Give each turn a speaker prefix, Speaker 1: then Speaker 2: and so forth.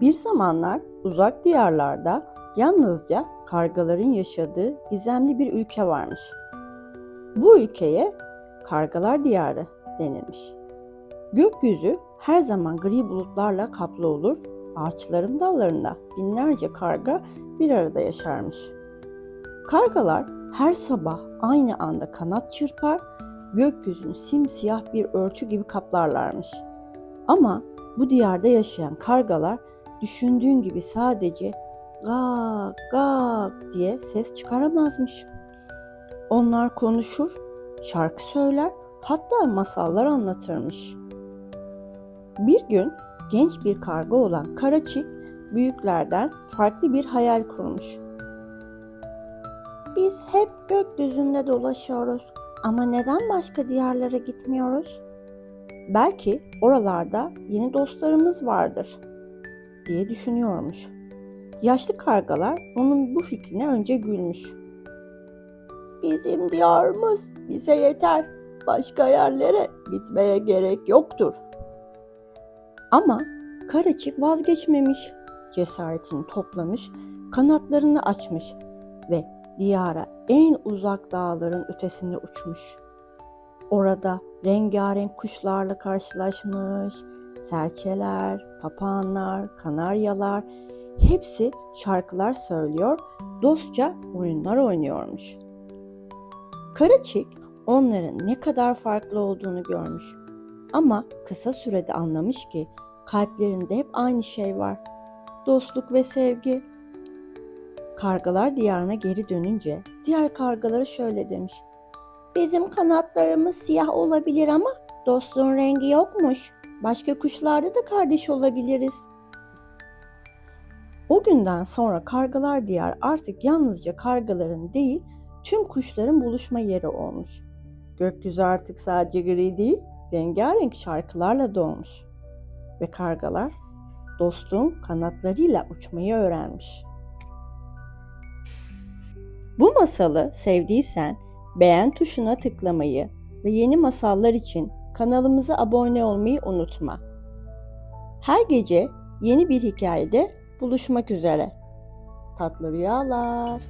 Speaker 1: Bir zamanlar uzak diyarlarda yalnızca kargaların yaşadığı gizemli bir ülke varmış. Bu ülkeye kargalar diyarı denilmiş. Gökyüzü her zaman gri bulutlarla kaplı olur, ağaçların dallarında binlerce karga bir arada yaşarmış. Kargalar her sabah aynı anda kanat çırpar, gökyüzünü simsiyah bir örtü gibi kaplarlarmış. Ama bu diyarda yaşayan kargalar düşündüğün gibi sadece gak gak diye ses çıkaramazmış. Onlar konuşur, şarkı söyler, hatta masallar anlatırmış. Bir gün genç bir karga olan Karaçik büyüklerden farklı bir hayal kurmuş. Biz hep gökyüzünde dolaşıyoruz ama neden başka diyarlara gitmiyoruz? Belki oralarda yeni dostlarımız vardır diye düşünüyormuş. Yaşlı kargalar onun bu fikrine önce gülmüş. Bizim diyarımız bize yeter. Başka yerlere gitmeye gerek yoktur. Ama Karaçik vazgeçmemiş. Cesaretini toplamış, kanatlarını açmış ve diyara en uzak dağların ötesinde uçmuş. Orada rengarenk kuşlarla karşılaşmış, serçeler, papağanlar, kanaryalar hepsi şarkılar söylüyor, dostça oyunlar oynuyormuş. Karaçik onların ne kadar farklı olduğunu görmüş. Ama kısa sürede anlamış ki kalplerinde hep aynı şey var. Dostluk ve sevgi. Kargalar diyarına geri dönünce diğer kargalara şöyle demiş. Bizim kanatlarımız siyah olabilir ama dostluğun rengi yokmuş. Başka kuşlarda da kardeş olabiliriz. O günden sonra kargalar diyar artık yalnızca kargaların değil, tüm kuşların buluşma yeri olmuş. Gökyüzü artık sadece gri değil, rengarenk şarkılarla dolmuş. Ve kargalar dostluğun kanatlarıyla uçmayı öğrenmiş. Bu masalı sevdiysen beğen tuşuna tıklamayı ve yeni masallar için kanalımıza abone olmayı unutma. Her gece yeni bir hikayede buluşmak üzere. Tatlı rüyalar.